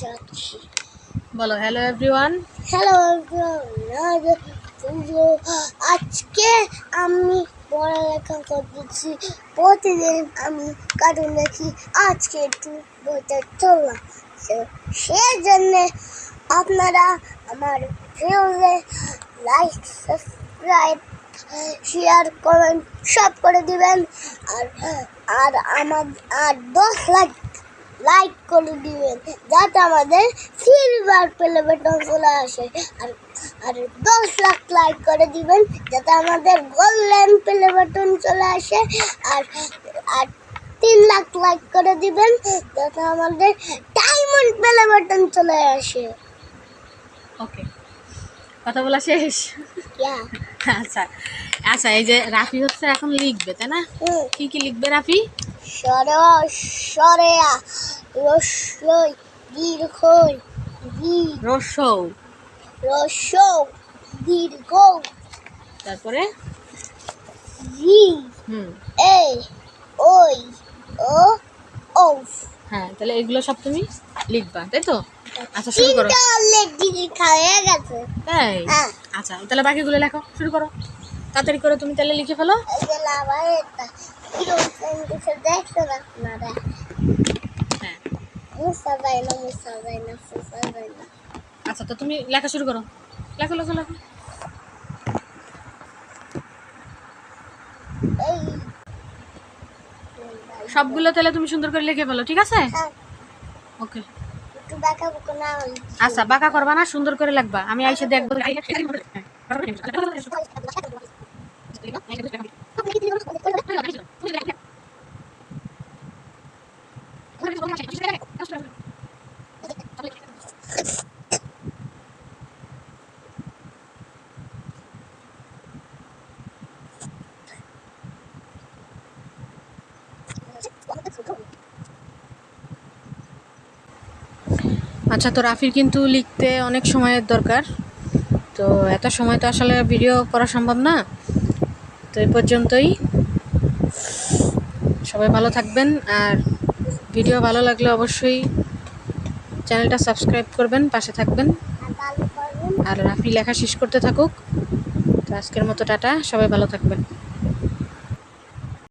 যাচ্ছি। বলো hello everyone hello আজকে আমি পড়ালেখা করতেছি প্রতিদিন আমি কার্টুন দেখি আজকে একটু বইতে চললাম। সেই জন্যে আপনারা আমার ভিডিওতে লাইক সাবস্ক্রাইব শেয়ার কমেন্ট সব করে দিবেন। আর আর আমার আর দশ লাখ লাইক করে দিবেন যাতে আমাদের সিলভার প্লে বাটন চলে আসে। আর আর দশ লাখ লাইক করে দিবেন যাতে আমাদের গোল্ডেন প্লে বাটন চলে আসে। আর আর তিন লাখ লাইক করে দিবেন যাতে আমাদের ডায়মন্ড প্লে বাটন চলে আসে। ওকে কথা বলা শেষ? আচ্ছা আচ্ছা এই যে রাফি হচ্ছে এখন লিখবে তাই না? কি কি লিখবে রাফি? সরেয়া রস্যই দীর্ঘই দীর রসৌ। রস্য দীর্ঘ। তারপরে? জি হুম। এ ওই ও ও হ্যাঁ তাহলে এগুলো সব তুমি লিখবা তাই তো? আচ্ছা শুরু করো। তাই? হ্যাঁ। আচ্ছা তাহলে বাকিগুলো লেখো শুরু করো। তাড়াতাড়ি করে তুমি তাহলে লিখে ফেলো। আচ্ছা তো তুমি লেখা শুরু করো। লেখো লেখো লেখো। সবগুলো তাহলে তুমি সুন্দর করে লিখে ফেলো, ঠিক আছে? ওকে। আচ্ছা বাঁকা করবা না, সুন্দর করে লাগবা আমি আইসে দেখব। আচ্ছা তো রাফির কিন্তু লিখতে অনেক সময়ের দরকার। তো এত সময় তো আসলে ভিডিও করা সম্ভব না। তো এই পর্যন্তই। সবাই ভালো থাকবেন, আর ভিডিও ভালো লাগলে অবশ্যই চ্যানেলটা সাবস্ক্রাইব করবেন, পাশে থাকবেন। আর রাফি লেখা শেষ করতে থাকুক। তো আজকের মতো টাটা, সবাই ভালো থাকবেন।